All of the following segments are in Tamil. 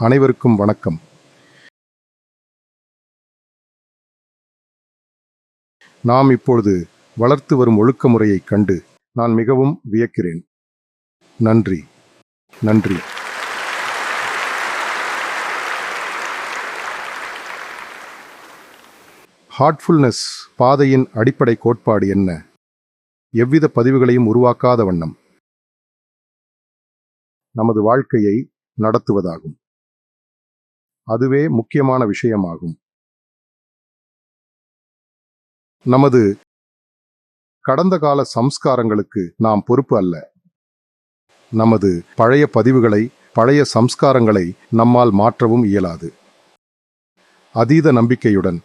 அனைவருக்கும் வணக்கம். நாம் இப்பொழுது வளர்த்து வரும் ஒழுக்க முறையைக் கண்டு நான் மிகவும் வியக்கிறேன். நன்றி. நன்றி. ஹார்ட்ஃபுல்னஸ் பாதையின் அடிப்படை கோட்பாடு என்ன? எவ்வித பதிவுகளையும் உருவாக்காத வண்ணம். நமது வாழ்க்கையை நடத்துவதாகும். அதுவே முக்கியமான விஷயமாகும். நமது கடந்த கால சம்ஸ்காரங்களுக்கு நாம் பொறுப்பு அல்ல. நமது பழைய பதிவுகளை பழைய சம்ஸ்காரங்களை நம்மால் மாற்றவும் இயலாது. அதீத நம்பிக்கையுடன்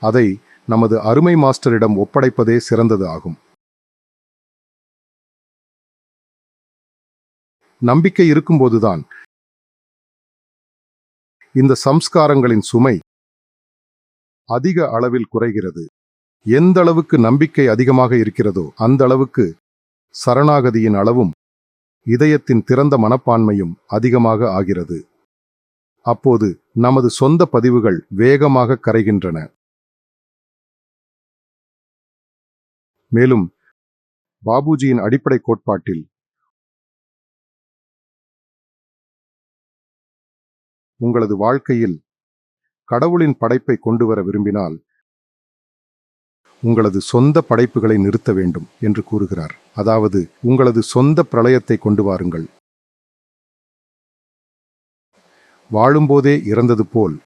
அதை நமது அருமை மாஸ்டரிடம் ஒப்படைப்பதே சிறந்தது ஆகும். நம்பிக்கை இருக்கும்போதுதான் இந்த சம்ஸ்காரங்களின் சுமை அதிக அளவில் குறைகிறது. எந்த அளவுக்கு நம்பிக்கை அதிகமாக இருக்கிறதோ அந்த அளவுக்கு சரணாகதியின் அளவும் இதயத்தின் திறந்த மனப்பான்மையும் அதிகமாக ஆகிறது. அப்போது நமது சொந்த பதிவுகள் வேகமாக கரைகின்றன. மேலும் பாபுஜியின் அடிப்படை கோட்பாட்டில் உங்களது வாழ்க்கையில் கடவுளின் படைப்பை கொண்டு வர விரும்பினால் உங்களது சொந்த படைப்புகளை நிறுத்த வேண்டும் என்று கூறுகிறார். அதாவது உங்களது சொந்த பிரளயத்தை கொண்டு வாருங்கள். வாழும்போதே இறந்தது போல்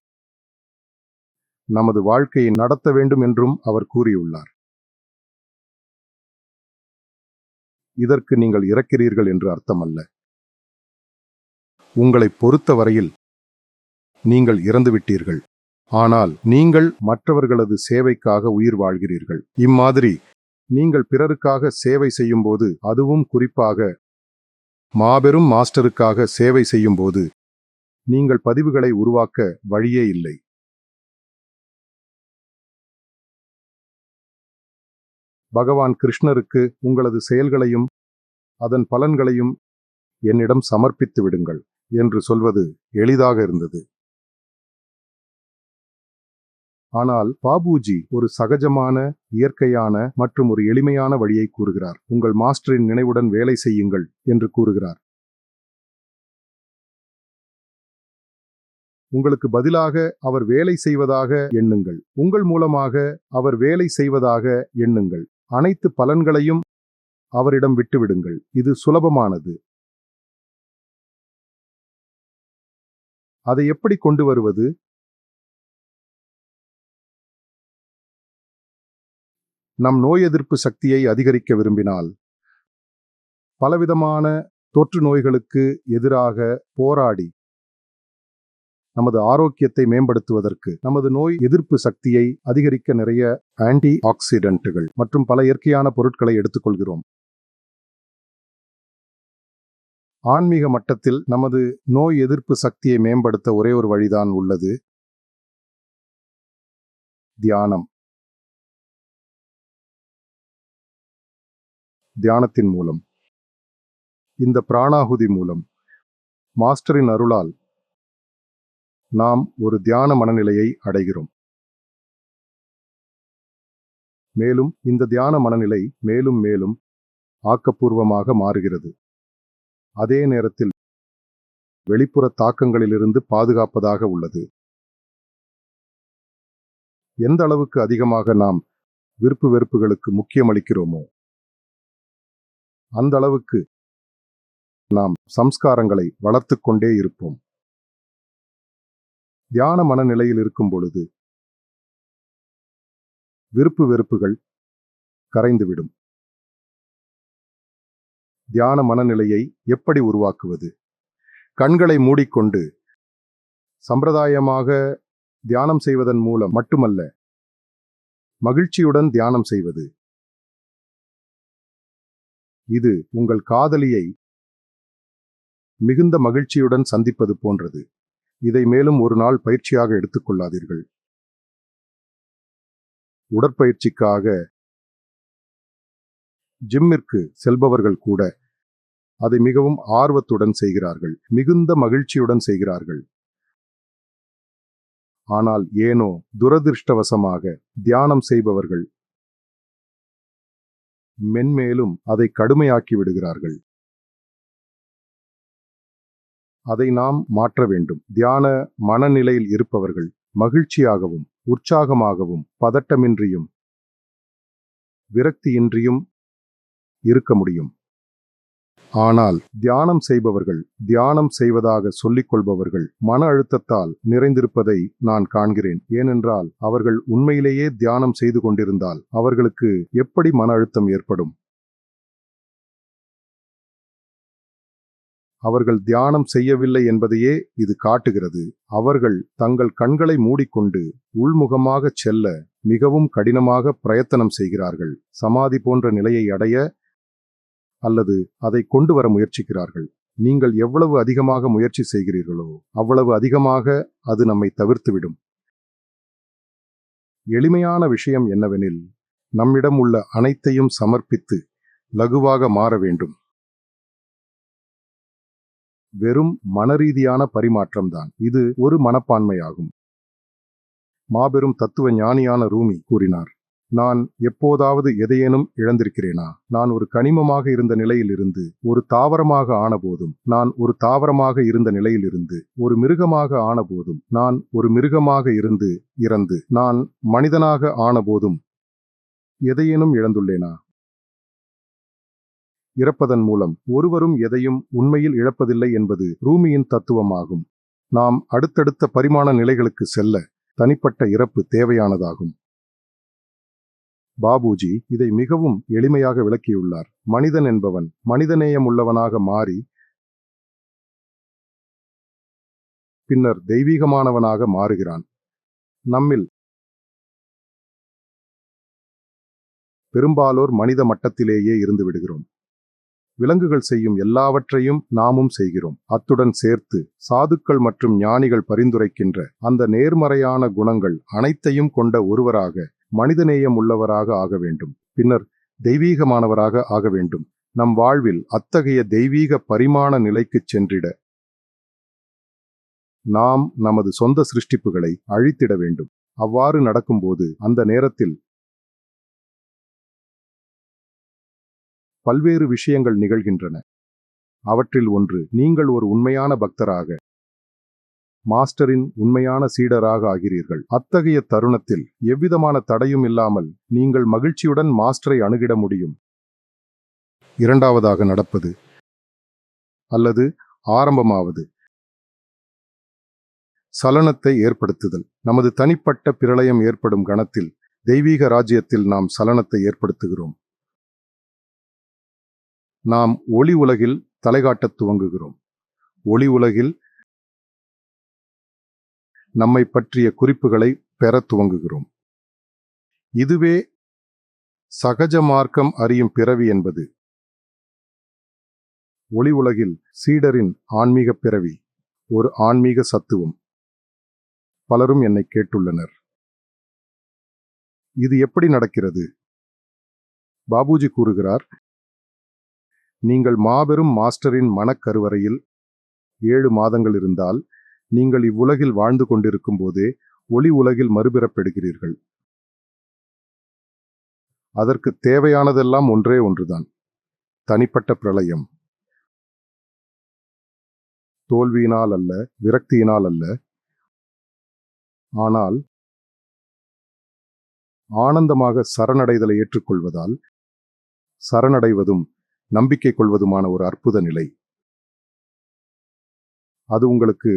நமது வாழ்க்கையை நடத்த வேண்டும் என்றும் அவர் கூறியுள்ளார். இதற்கு நீங்கள் இறக்கிறீர்கள் என்று அர்த்தமல்ல. உங்களை பொறுத்தவரையில் நீங்கள் இறந்துவிட்டீர்கள். ஆனால் நீங்கள் மற்றவர்களது சேவைக்காக உயிர் வாழ்கிறீர்கள். இம்மாதிரி நீங்கள் பிறருக்காக சேவை செய்யும்போது அதுவும் குறிப்பாக மாபெரும் மாஸ்டருக்காக சேவை செய்யும்போது நீங்கள் பதிவுகளை உருவாக்க வழியே இல்லை. பகவான் கிருஷ்ணருக்கு உங்களது செயல்களையும் அதன் பலன்களையும் என்னிடம் சமர்ப்பித்து விடுங்கள் என்று சொல்வது எளிதாக இருந்தது. ஆனால் பாபுஜி ஒரு சகஜமான இயற்கையான மற்றும் ஒரு எளிமையான வழியை கூறுகிறார். உங்கள் மாஸ்டரின் நினைவுடன் வேலை செய்யுங்கள் என்று கூறுகிறார். உங்களுக்கு பதிலாக அவர் வேலை செய்வதாக எண்ணுங்கள். உங்கள் மூலமாக அவர் வேலை செய்வதாக எண்ணுங்கள். அனைத்து பலன்களையும் அவரிடம் விட்டுவிடுங்கள். இது சுலபமானது. அதை எப்படி கொண்டு வருவது? நம் நோய் எதிர்ப்பு சக்தியை அதிகரிக்க விரும்பினால் பலவிதமான தொற்று நோய்களுக்கு எதிராக போராடி நமது ஆரோக்கியத்தை மேம்படுத்துவதற்கு நமது நோய் எதிர்ப்பு சக்தியை அதிகரிக்க நிறைய ஆன்டி ஆக்சிடென்ட்டுகள் மற்றும் பல இயற்கையான பொருட்களை எடுத்துக்கொள்கிறோம். ஆன்மீக மட்டத்தில் நமது நோய் எதிர்ப்பு சக்தியை மேம்படுத்த ஒரே ஒரு வழிதான் உள்ளது. தியானம். தியானத்தின் மூலம். இந்த பிராணாகுதி மூலம். மாஸ்டரின் அருளால் நாம் ஒரு தியான மனநிலையை அடைகிறோம். மேலும் இந்த தியான மனநிலை மேலும் மேலும் ஆக்கப்பூர்வமாக மாறுகிறது. அதே நேரத்தில் வெளிப்புற தாக்கங்களிலிருந்து பாதுகாப்பதாக உள்ளது. எந்த அளவுக்கு அதிகமாக நாம் விருப்பு வெறுப்புகளுக்கு முக்கியமளிக்கிறோமோ அந்த அளவுக்கு நாம் சம்ஸ்காரங்களை வளர்த்து கொண்டே இருப்போம். தியான மனநிலையில் இருக்கும் பொழுது விருப்பு வெறுப்புகள் கரைந்துவிடும். தியான மனநிலையை எப்படி உருவாக்குவது? கண்களை மூடிக்கொண்டு சம்பிரதாயமாக தியானம் செய்வதன் மூலம் மட்டுமல்ல மகிழ்ச்சியுடன் தியானம் செய்வது இது உங்கள் காதலியை மிகுந்த மகிழ்ச்சியுடன் சந்திப்பது போன்றது. இதை மேலும் ஒரு நாள் பயிற்சியாக எடுத்துக்கொள்ளாதீர்கள் உடற்பயிற்சிக்காக ஜிம்மிற்கு செல்பவர்கள் கூட அதை மிகவும் ஆர்வத்துடன் செய்கிறார்கள். மிகுந்த மகிழ்ச்சியுடன் செய்கிறார்கள். ஆனால் ஏனோ துரதிருஷ்டவசமாக தியானம் செய்பவர்கள் மென்மேலும் அதை கடுமையாக்கி விடுகிறார்கள். அதை நாம் மாற்ற வேண்டும். தியான மனநிலையில் இருப்பவர்கள் மகிழ்ச்சியாகவும் உற்சாகமாகவும் பதட்டமின்றியும் விரக்தியின்றியும் இருக்க முடியும். ஆனால் தியானம் செய்பவர்கள் தியானம் செய்வதாக சொல்லிக் கொள்பவர்கள் மன அழுத்தத்தால் நிறைந்திருப்பதை நான் காண்கிறேன். ஏனென்றால் அவர்கள் உண்மையிலேயே தியானம் செய்து கொண்டிருந்தால் அவர்களுக்கு எப்படி மன அழுத்தம் ஏற்படும்? அவர்கள் தியானம் செய்யவில்லை என்பதையே இது காட்டுகிறது. அவர்கள் தங்கள் கண்களை மூடிக்கொண்டு உள்முகமாகச் செல்ல மிகவும் கடினமாக பிரயத்தனம் செய்கிறார்கள். சமாதி போன்ற நிலையை அடைய அல்லது அதை கொண்டு வர முயற்சிக்கிறார்கள். நீங்கள் எவ்வளவு அதிகமாக முயற்சி செய்கிறீர்களோ அவ்வளவு அதிகமாக அது நம்மை தவிர்த்துவிடும். எளிமையான விஷயம் என்னவெனில் நம்மிடம் உள்ள அனைத்தையும் சமர்ப்பித்து லகுவாக மாற வேண்டும். வெறும் மனரீதியான பரிமாற்றம்தான். இது ஒரு மனப்பான்மையாகும். மாபெரும் தத்துவ ஞானியான ரூமி கூறினார். நான் எப்போதாவது எதையேனும் இழந்திருக்கிறேனா? நான் ஒரு கனிமமாக இருந்த நிலையிலிருந்து ஒரு தாவரமாக ஆனபோதும் நான் ஒரு தாவரமாக இருந்த நிலையிலிருந்து ஒரு மிருகமாக ஆனபோதும் நான் ஒரு மிருகமாக இருந்து இறந்து நான் மனிதனாக ஆனபோதும் எதையேனும் இழந்துள்ளேனா? இறப்பதன் மூலம் ஒருவரும் எதையும் உண்மையில் இழப்பதில்லை என்பது ரூமியின் தத்துவமாகும். நாம் அடுத்தடுத்த பரிமாண நிலைகளுக்கு செல்ல தனிப்பட்ட இறப்பு தேவையானதாகும். பாபுஜி இதை மிகவும் எளிமையாக விளக்கியுள்ளார். மனிதன் என்பவன் மனிதநேயம் உள்ளவனாக மாறி பின்னர் தெய்வீகமானவனாக மாறுகிறான். நம்மில் பெரும்பாலோர் மனித மட்டத்திலேயே இருந்து விடுகிறோம். விலங்குகள் செய்யும் எல்லாவற்றையும் நாமும் செய்கிறோம். அத்துடன் சேர்த்து சாதுக்கள் மற்றும் ஞானிகள் பரிந்துரைக்கின்ற அந்த நேர்மறையான குணங்கள் அனைத்தையும் கொண்ட ஒருவராக மனிதநேயம் உள்ளவராக ஆக வேண்டும். பின்னர் தெய்வீகமானவராக ஆக வேண்டும். நம் வாழ்வில் அத்தகைய தெய்வீக பரிமாண நிலைக்குச் சென்றிட நாம் நமது சொந்த சிருஷ்டிப்புகளை அழித்திட வேண்டும். அவ்வாறு நடக்கும்போது அந்த நேரத்தில் பல்வேறு விஷயங்கள் நிகழ்கின்றன. அவற்றில் ஒன்று நீங்கள் ஒரு உண்மையான பக்தராக மாஸ்டரின் உண்மையான சீடராக ஆகிறீர்கள். அத்தகைய தருணத்தில் எவ்விதமான தடையும் இல்லாமல் நீங்கள் மகிழ்ச்சியுடன் மாஸ்டரை அணுகிட முடியும். இரண்டாவதாக நடப்பது அல்லது ஆரம்பமாவது சலனத்தை ஏற்படுத்துதல். நமது தனிப்பட்ட பிரளயம் ஏற்படும் கணத்தில் தெய்வீக ராஜ்யத்தில் நாம் சலனத்தை ஏற்படுத்துகிறோம். நாம் ஒளி உலகில் தலைகாட்டத் துவங்குகிறோம். ஒளி உலகில் நம்மை பற்றிய குறிப்புகளை பெற துவங்குகிறோம். இதுவே சகஜ மார்க்கம் அறியும் பிறவி என்பது. ஒளி உலகில் சீடரின் ஆன்மீக பிறவி ஒரு ஆன்மீக சத்துவம். பலரும் என்னை கேட்டுள்ளனர். இது எப்படி நடக்கிறது? பாபுஜி கூறுகிறார் நீங்கள் மாபெரும் மாஸ்டரின் மனக்கருவறையில் ஏழு மாதங்கள் இருந்தால் நீங்கள் இவ்வுலகில் வாழ்ந்து கொண்டிருக்கும் போதே ஒளி உலகில் மறுபிறப்பெடுகிறீர்கள். அதற்கு தேவையானதெல்லாம் ஒன்றே ஒன்றுதான். தனிப்பட்ட பிரளயம். தோல்வியினால் அல்ல விரக்தியினால் அல்ல. ஆனால் ஆனந்தமாக சரணடைதலை ஏற்றுக்கொள்வதால் சரணடைவதும் நம்பிக்கை கொள்வதுமான ஒரு அற்புத நிலை. அது உங்களுக்கு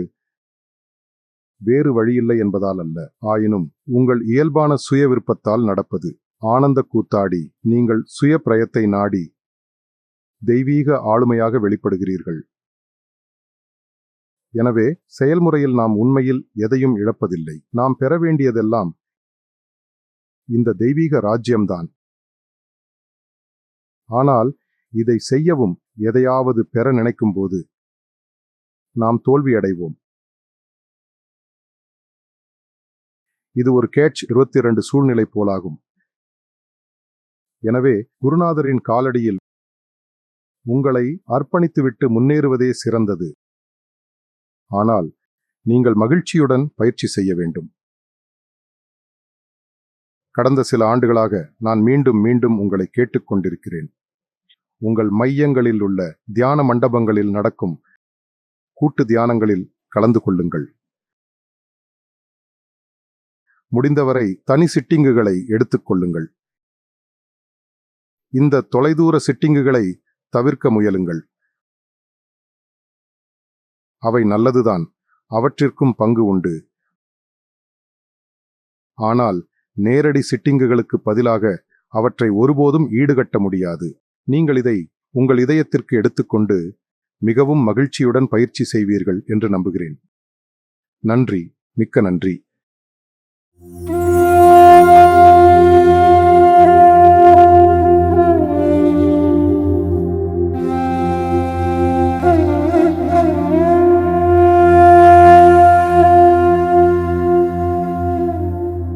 வேறு வழியில்லை என்பதால் அல்ல. ஆயினும் உங்கள் இயல்பான சுய விருப்பத்தால் நடப்பது. ஆனந்த கூத்தாடி நீங்கள் சுய பிரயத்தை நாடி தெய்வீக ஆளுமையாக வெளிப்படுகிறீர்கள். எனவே செயல்முறையில் நாம் உண்மையில் எதையும் இழப்பதில்லை. நாம் பெற வேண்டியதெல்லாம் இந்த தெய்வீக ராஜ்யம்தான். ஆனால் இதை செய்யவும் எதையாவது பெற நினைக்கும் போது நாம் தோல்வியடைவோம். இது ஒரு கேட்ச் இருபத்தி இரண்டு சூழ்நிலை போலாகும். எனவே குருநாதரின் காலடியில் உங்களை அர்ப்பணித்துவிட்டு முன்னேறுவதே சிறந்தது. ஆனால் நீங்கள் மகிழ்ச்சியுடன் பயிற்சி செய்ய வேண்டும். கடந்த சில ஆண்டுகளாக நான் மீண்டும் மீண்டும் உங்களை கேட்டுக்கொண்டிருக்கிறேன் உங்கள் மையங்களில் உள்ள தியான மண்டபங்களில் நடக்கும் கூட்டு தியானங்களில் கலந்து கொள்ளுங்கள். முடிந்தவரை தனி சிட்டிங்குகளை எடுத்துக்கொள்ளுங்கள் இந்த தொலைதூர சிட்டிங்குகளை தவிர்க்க முயலுங்கள். அவை நல்லதுதான் அவற்றிற்கும் பங்கு உண்டு. ஆனால் நேரடி சிட்டிங்குகளுக்கு பதிலாக அவற்றை ஒருபோதும் ஈடுகட்ட முடியாது. நீங்கள் இதை உங்கள் இதயத்திற்கு எடுத்துக்கொண்டு மிகவும் மகிழ்ச்சியுடன் பயிற்சி செய்வீர்கள் என்று நம்புகிறேன். நன்றி மிக்க நன்றி.